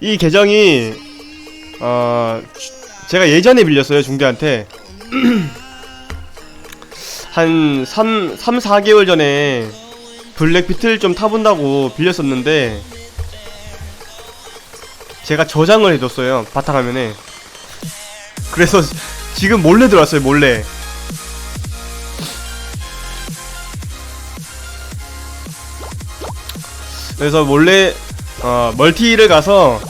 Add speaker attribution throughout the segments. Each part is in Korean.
Speaker 1: 이 계정이 어 주- 제가 예전에 빌렸어요 중대한테. 한 3, 3 4개월 전에 블랙 비틀 좀 타본다고 빌렸었는데 제가 저장을 해뒀어요 바탕화면에. 그래서 지금 몰래 들어왔어요 몰래 그래서 몰래 어, 멀티를 가서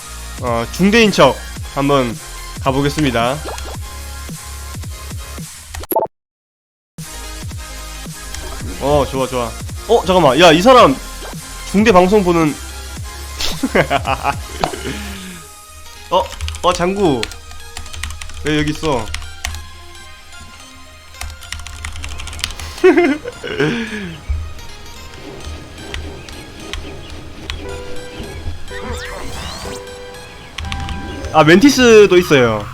Speaker 1: 어, 중대인 척 한번 가보겠습니다. 어 좋아 좋아. 어 잠깐만 야 이 사람 중대 방송 보는 어, 어, 장구. 왜 여기 있어? 아, 멘티스도 있어요.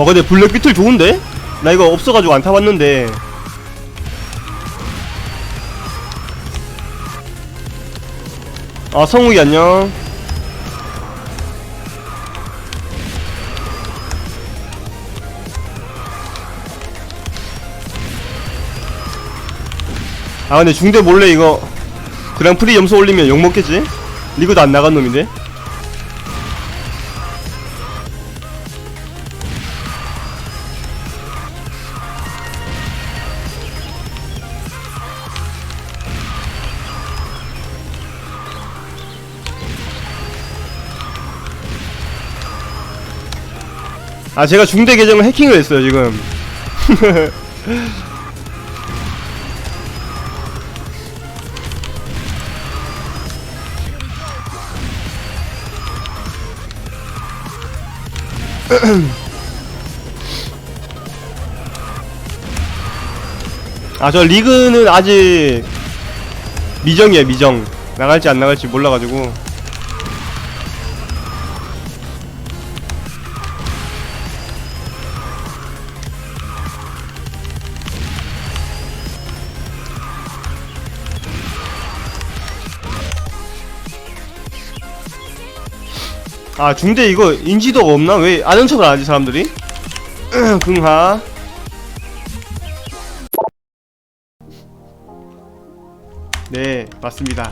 Speaker 1: 와 근데 블랙 비틀 좋은데? 나 이거 없어가지고 안 타봤는데 아 성욱이 안녕 아 근데 중대 몰래 이거 그랑프리 점수 올리면 욕먹겠지? 리그도 안 나간 놈인데 아 제가 중대 계정을 해킹을 했어요 지금 아 저 리그는 아직 미정이에요 미정. 나갈지 안 나갈지 몰라가지고 아 중대 이거 인지도가 없나? 왜 아는 척을 안 하지 사람들이? 긍하. 네 맞습니다.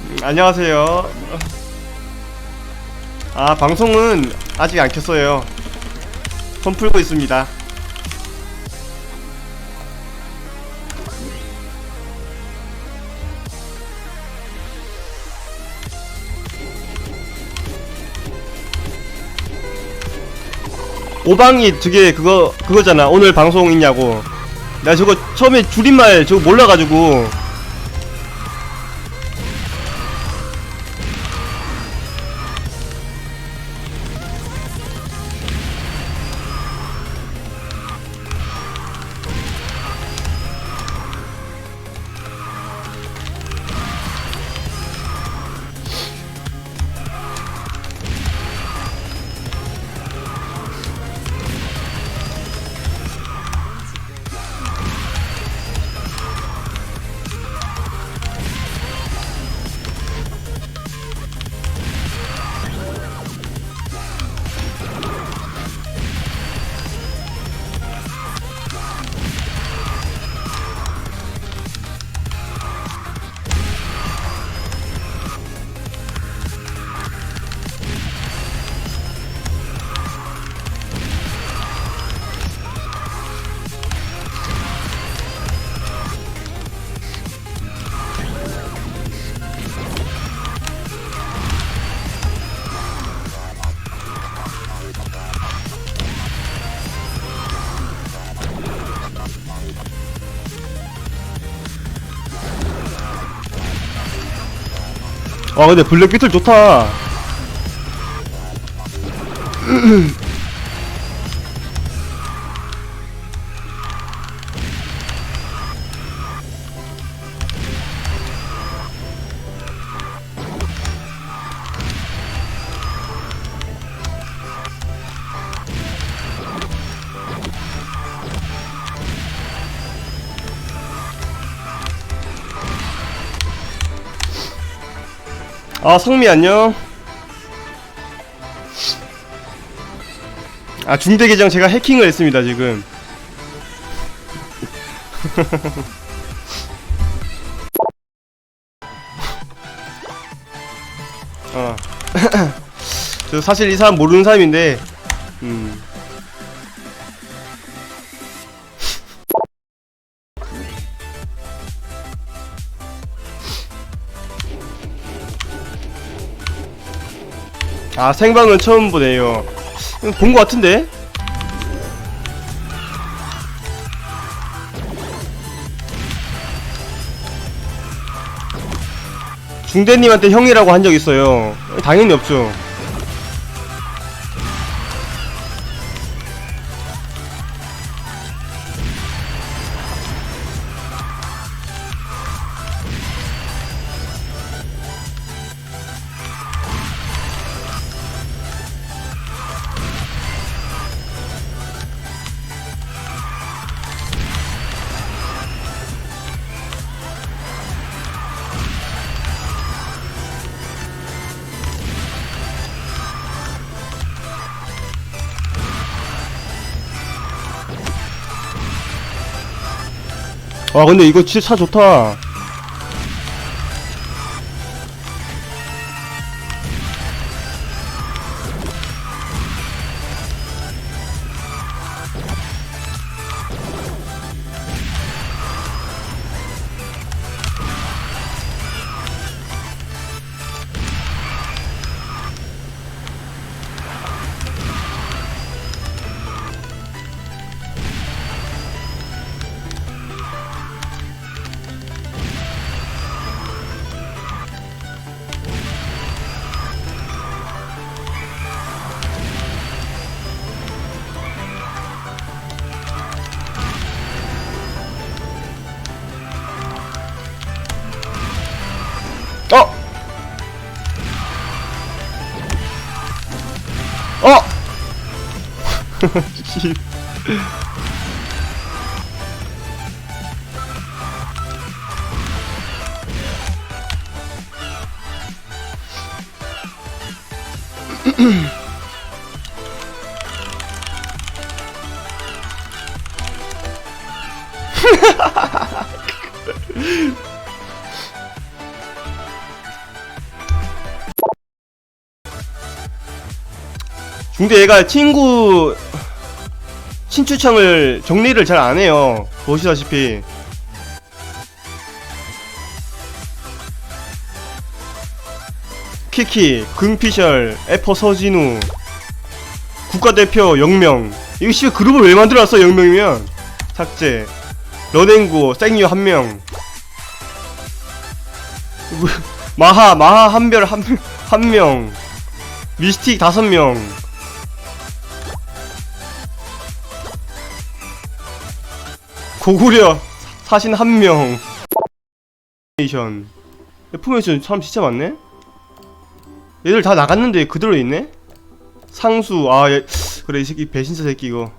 Speaker 1: 음, 안녕하세요. 아 방송은 아직 안 켰어요. 손 풀고 있습니다 오방이 되게 그거 그거잖아. 오늘 방송 있냐고. 나 저거 처음에 줄임말 저거 몰라가지고 아 근데 블랙 비틀 좋다. 아 성미 안녕 아 중대 계정 제가 해킹을 했습니다 지금 어. 저 사실 이 사람 모르는 사람인데 음. 아 생방은 처음 보네요. 본 것 같은데? 중대님한테 형이라고 한 적 있어요. 당연히 없죠 와 근데 이거 진짜 차 좋다 씨. 근데 얘가 친구 친추창을 정리를 잘 안 해요. 보시다시피. 키키, 금피셜, 에퍼 서진우, 국가대표 영명. 이거 씨발 그룹을 왜 만들어놨어 영명이면? 삭제. 러댕구, 생유 한 명. 뭐, 마하, 마하 한별 한, 한 명. 미스틱 다섯 명. 고구려 사신 한 명. 포메이션. 포메이션 사람 진짜 많네. 얘들 다 나갔는데 그대로 있네. 상수 아 얘, 그래 이 새끼 배신자 새끼 이거.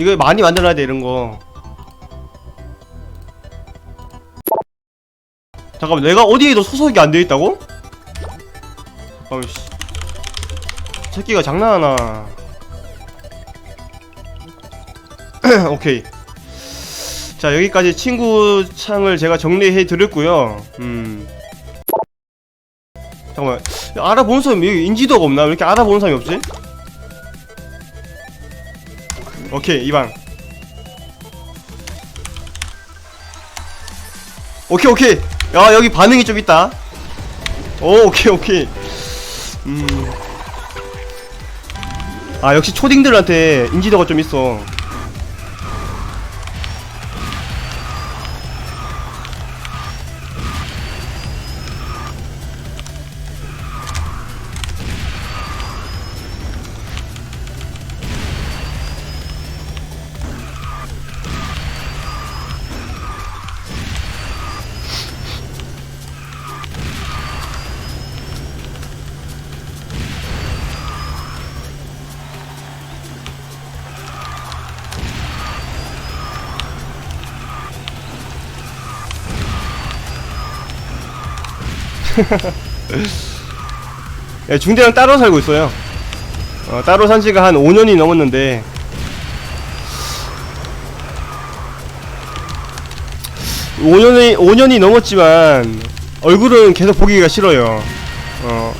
Speaker 1: 이거 많이 만들어야 돼 이런 거. 잠깐만 내가 어디에도 소속이 안 되어 있다고? 어이씨. 새끼가 장난하나. 오케이. 자 여기까지 친구 창을 제가 정리해 드렸고요. 음. 잠깐만. 알아보는 사람이 여기 인지도가 없나? 왜 이렇게 알아보는 사람이 없지? 오케이 이방. 오케이 오케이 야 여기 반응이 좀 있다. 오 오케이 오케이. 음. 아 역시 초딩들한테 인지도가 좀 있어 예, 중대랑 따로 살고 있어요. 어, 따로 산 지가 한 5년이 넘었는데. 오년이 5년이 넘었지만, 얼굴은 계속 보기가 싫어요. 어.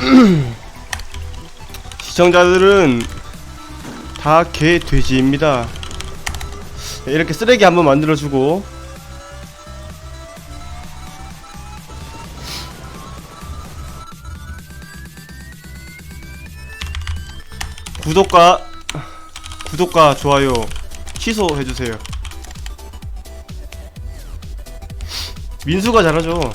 Speaker 1: 시청자들은 다 개 돼지입니다. 네, 이렇게 쓰레기 한번 만들어주고 구독과 구독과 좋아요 취소해주세요. 민수가 잘하죠.